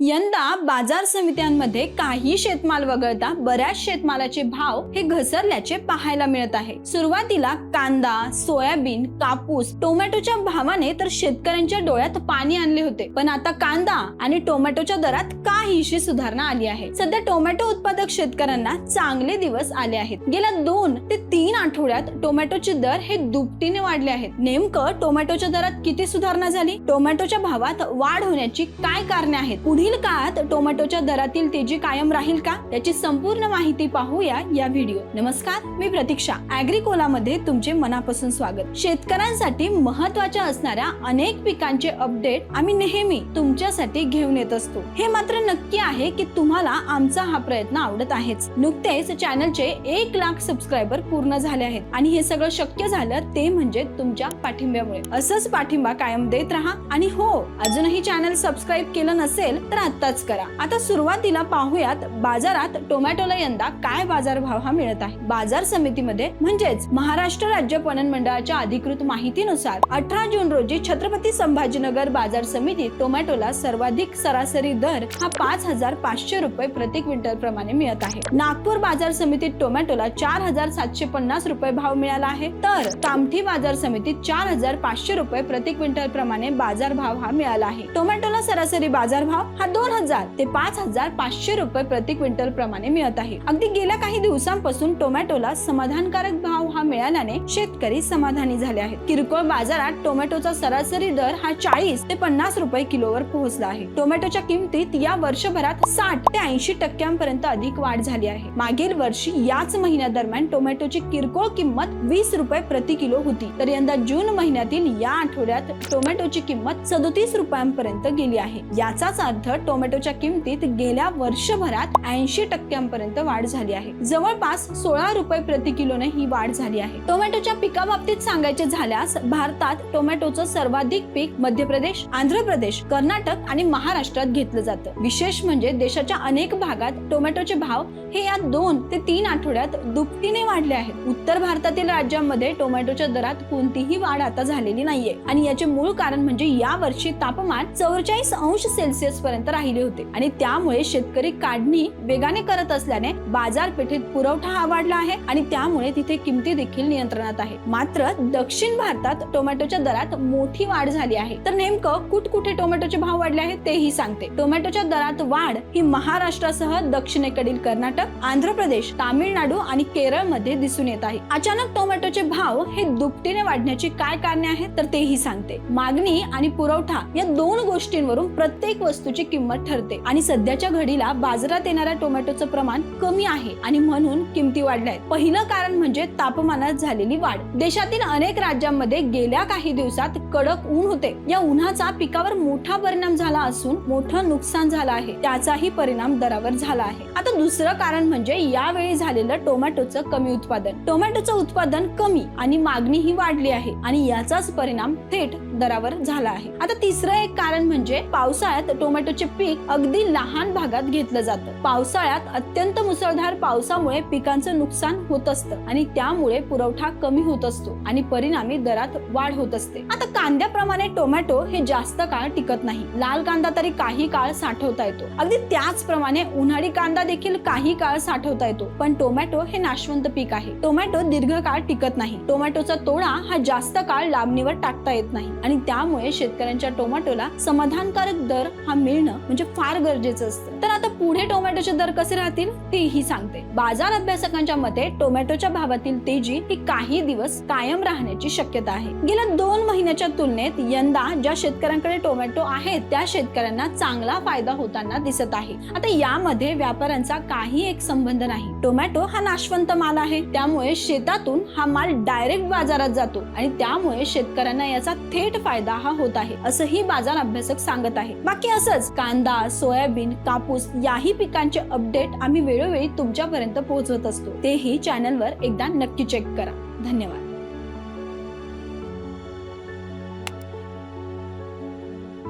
यंदा बाजार समित्यांमध्ये काही शेतमाल वगळता बऱ्याच शेतमालाचे भाव हे घसरल्याचे पाहायला मिळत आहे. सुरुवातीला कांदा सोयाबीन कापूस टोमॅटोच्या भावाने तर शेतकऱ्यांच्या डोळ्यात पाणी आणले होते. पण आता कांदा आणि टोमॅटोच्या दरात काहीशी सुधारणा आली आहे. सध्या टोमॅटो उत्पादक शेतकऱ्यांना चांगले दिवस आले आहेत. गेल्या दोन ते तीन आठवड्यात टोमॅटोचे दर हे दुपटीने वाढले आहेत. नेमकं टोमॅटोच्या दरात किती सुधारणा झाली? टोमॅटोच्या भावात वाढ होण्याची काय कारणे आहेत? पुढील काळात टोमॅटोच्या दरातील तेजी कायम राहील का? याची संपूर्ण माहिती पाहूया या व्हिडिओ. नमस्कार मी प्रतीक्षा. अॅग्रिकोला मध्ये तुमचे मनापासून स्वागत. शेतकऱ्यांसाठी महत्त्वाच्या असणाऱ्या अनेक पिकांचे अपडेट आम्ही नेहमी तुमच्यासाठी घेऊन येत असतो. हे मात्र नक्की आहे की तुम्हाला आमचा हा प्रयत्न आवडत आहेच. नुकतेच चॅनलचे एक लाख सबस्क्रायबर पूर्ण झाले आहेत आणि हे सगळं शक्य झालं ते म्हणजे तुमच्या पाठिंब्यामुळे. असंच पाठिंबा कायम देत राहा आणि हो अजूनही चॅनल सबस्क्राईब केलं नसेल तर आत्ताच करा. आता सुरुवातीला पाहूयात बाजारात टोमॅटोला यंदा काय बाजारभाव हा मिळत आहे? बाजार समितीमध्ये म्हणजेच महाराष्ट्र राज्य पणन मंडळाच्या अधिकृत माहितीनुसार अठरा जून रोजी छत्रपती संभाजीनगर बाजार समितीत टोमॅटोला सर्वाधिक सरासरी दर हा पाच हजार पाचशे रुपये प्रति क्विंटल प्रमाणे मिळत आहे. नागपूर बाजार समितीत टोमॅटोला चार हजार सातशे पन्नास रुपये भाव मिळाला आहे. तर कामठी बाजार समितीत चार हजार पाचशे रुपये प्रति क्विंटल प्रमाणे बाजार भाव हा मिळाला आहे. टोमॅटोला सरासरी बाजार भाव हा दोन हजार ते पाच हजार पाचशे रुपये प्रति क्विंटल प्रमाणे मिळत आहे. अगदी गेल्या काही दिवसांपासून टोमॅटोला समाधानकारक भाव हा मिळाल्याने शेतकरी समाधानी झाले आहेत. किरकोळ बाजारात टोमॅटोचा सरासरी दर हा चाळीस ते पन्नास रुपये किलोवर पोहोचला आहे. टोमॅटोच्या किमतीत या वर्षभरात साठ ते ऐंशी टक्क्यांपर्यंत अधिक वाढ झाली आहे. मागील वर्षी याच महिन्यादरम्यान टोमॅटोची किरकोळ किंमत वीस रुपये प्रति किलो होती. तर यंदा जून महिन्यातील या आठवड्यात टोमॅटोची किंमत सदोतीस रुपयांपर्यंत गेली आहे. याचाच अर्थ टोमॅटोच्या किमतीत गेल्या वर्षभरात ऐंशी टक्क्यांपर्यंत वाढ झाली आहे. जवळपास सोळा रुपये प्रति किलोने ही वाढ झाली आहे. टोमॅटोच्या पिकाबाबतीत सांगायचे झाल्यास भारतात टोमॅटोचं सर्वाधिक पीक मध्य प्रदेश आंध्र प्रदेश कर्नाटक आणि महाराष्ट्रात घेतलं जातं. विशेष म्हणजे देशाच्या अनेक भागात टोमॅटोचे भाव हे या दोन ते तीन आठवड्यात दुपटीने वाढले आहेत. उत्तर भारतातील राज्यांमध्ये टोमॅटोच्या दरात कोणतीही वाढ आता झालेली नाहीये. आणि याचे मूळ कारण म्हणजे या वर्षी तापमान चौवेचाळीस अंश सेल्सिअस पर्यंत राहिले होते. आणि त्यामुळे शेतकरी काढणी वेगाने करत असल्याने बाजारपेठेत पुरवठा हा वाढला आहे आणि त्यामुळे तिथे किमती देखील नियंत्रणात आहे मात्र दक्षिण भारतात टोमॅटोच्या दरात मोठी वाढ झाली आहे. तर नेमकं कुठ कुठे टोमॅटोचे भाव वाढले आहेत तेही सांगते. टोमॅटोच्या दरात वाढ ही महाराष्ट्रासह दक्षिणेकडील कर्नाटक आंध्र प्रदेश तामिळनाडू आणि केरळमध्ये दिसून येत आहे. अचानक टोमॅटोचे भाव हे दुपटीने वाढण्याची काय कारणे आहेत तर तेही सांगते. मागणी आणि पुरवठा या दोन गोष्टींवरून प्रत्येक वस्तूची किंमत ठरते. आणि सध्याच्या घडीला बाजारात येणाऱ्या टोमॅटोचं प्रमाण कमी आहे आणि म्हणून किमती वाढल्या आहेत. पहिलं कारण म्हणजे तापमानात झालेली वाढ. देशातील अनेक राज्यांमध्ये गेल्या काही दिवसात कडक ऊन होते. या उन्हाचा पिकावर मोठा परिणाम झाला असून मोठं नुकसान झालं आहे. त्याचाही परिणाम दरावर झाला आहे. आता दुसरं कारण म्हणजे यावेळी झालेलं टोमॅटोचं कमी उत्पादन. टोमॅटोचं उत्पादन कमी आणि मागणी ही वाढली आहे आणि याचाच परिणाम थेट दरावर झाला आहे. आता तिसरं एक कारण म्हणजे पावसाळ्यात टोमॅटोचे पीक अगदी लहान भागात घेतलं जातं. पावसाळ्यात अत्यंत मुसळधार पावसामुळे पिकांचं नुकसान होत असतं आणि त्यामुळे पुरवठा कमी होत असतो आणि परिणामी दरात वाढ होत असते. आता कांद्याप्रमाणे टोमॅटो हे जास्त काळ टिकत नाही. लाल कांदा तरी काही काळ साठवता येतो. अगदी त्याचप्रमाणे उन्हाळी कांदा देखील काही काळ साठवता येतो. पण टोमॅटो हे नाशवंत पीक आहे. टोमॅटो दीर्घकाळ टिकत नाही. टोमॅटोचा तोडा हा जास्त काळ लांबणीवर टाकता येत नाही. आणि त्यामुळे शेतकऱ्यांच्या टोमॅटोला समाधानकारक दर हा मिळणं म्हणजे फार गरजेचं असतं. तर आता पुढे टोमॅटोचे दर कसे राहतील तेही सांगते. बाजार अभ्यासकांच्या मते टोमॅटोच्या भावातील तेजी ही काही दिवस कायम राहण्याची शक्यता आहे. गेल्या दोन महिन्याच्या तुलनेत यंदा ज्या शेतकऱ्यांकडे टोमॅटो आहेत त्या शेतकऱ्यांना चांगला फायदा होताना दिसत आहे. आता यामध्ये व्यापाऱ्यांचा काही एक संबंध नाही. टोमॅटो हा नाशवंत माल आहे. त्यामुळे शेतातून हा माल डायरेक्ट बाजारात जातो आणि त्यामुळे शेतकऱ्यांना याचा थेट फायदा हा होत आहे असंही बाजार अभ्यासक सांगत आहे. बाकी असंच कांदा सोयाबीन कापूस याही पिकांचे अपडेट आम्ही वेळोवेळी तुमच्यापर्यंत पोहोचवत असतो. तेही चॅनलवर एकदा नक्की चेक करा. धन्यवाद.